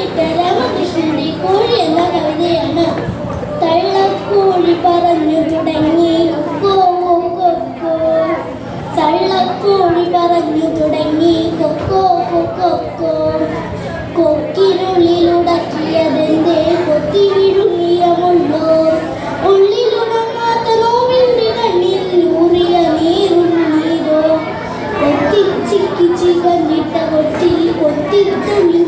എഴുതിയിട്ട രാമകൃഷ്ണന്റെ കോഴി എന്ന കവിതയാണ്. തള്ളക്കോഴി പറഞ്ഞു തുടങ്ങി. കൊക്കോ കൊക്കോ തള്ളക്കോഴി പറഞ്ഞു തുടങ്ങി. കൊക്കോ കൊക്കോ കൊക്കോ കൊക്കിനുള്ളിലുടക്കിയതെന്റെ കൊത്തി വിഴുങ്ങിയ മുള്ളോ? ഉള്ളിലുടങ്ങാത്ത നോവിന്റെ കണ്ണിൽ ഊറിയ നീരും നീരോ കൊത്തിച്ചിക്കി ചികഞ്ഞിട്ട കൊട്ടി കൊത്തിത്തുള്ളി നടക്കുന്ന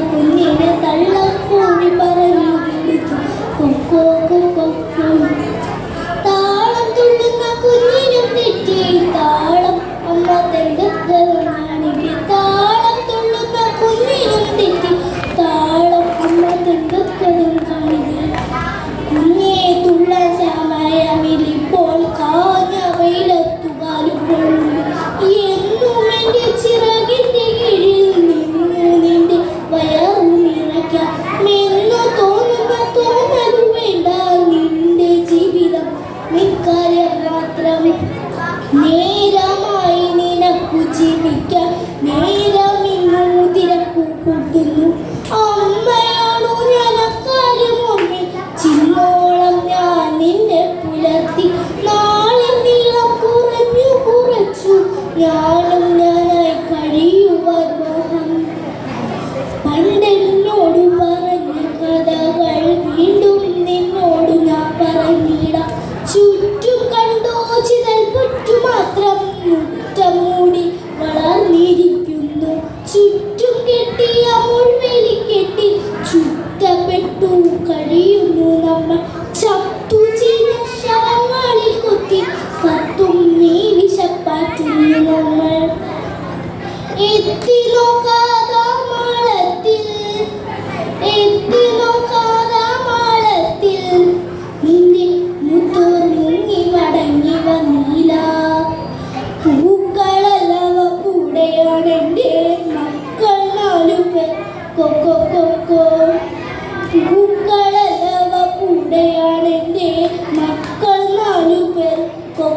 കുഞ്ഞിനെ തള്ളക്കോഴി പറഞ്ഞു. കൊക്കോ. ഞാനും ഞാനായി കഴിയുവാൻ മോഹം. പണ്ടെന്നോട് പറഞ്ഞ കഥകൾ വീണ്ടും നിന്നോട് ഞാൻ പറഞ്ഞിടാം. ചുറ്റും കണ്ടോ ചിതൽ മാത്രം മുറ്റം മൂടി വളർന്നിരിക്കുന്നു. ചുറ്റും കെട്ടിയ മുൾവേലി കെട്ടി ചുറ്റപ്പെട്ടു കഴിയുന്നു നമ്മൾ.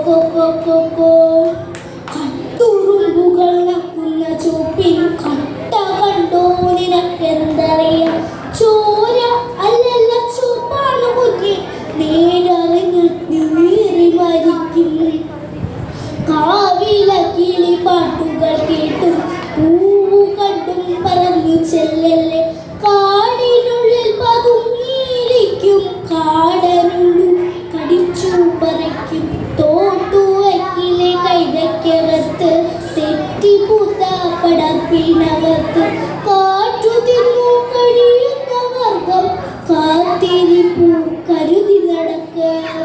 കൊക്കോ കൊക്കോ കട്ടുറുമ്പുകൾ നക്കുന്ന ചോപ്പിൻ കട്ട കണ്ടോ നിനക്കെന്തറിയാം ചോര അല്ലല്ല ചോപ്പാണ് കുഞ്ഞി നേരറിഞ്ഞ് നീറി കാവില കിളി പാട്ടുകൾ കേട്ടും പൂവു കണ്ടും പറന്നു ചെല്ലല്ലേ കാടിനുള്ളിൽ കൂത്താപ്പടപ്പിനവർക്ക് കാറ്റു തിന്നു കഴിയുന്ന വർഗം കാത്തിരിപ്പു കരുതി നടക്കുക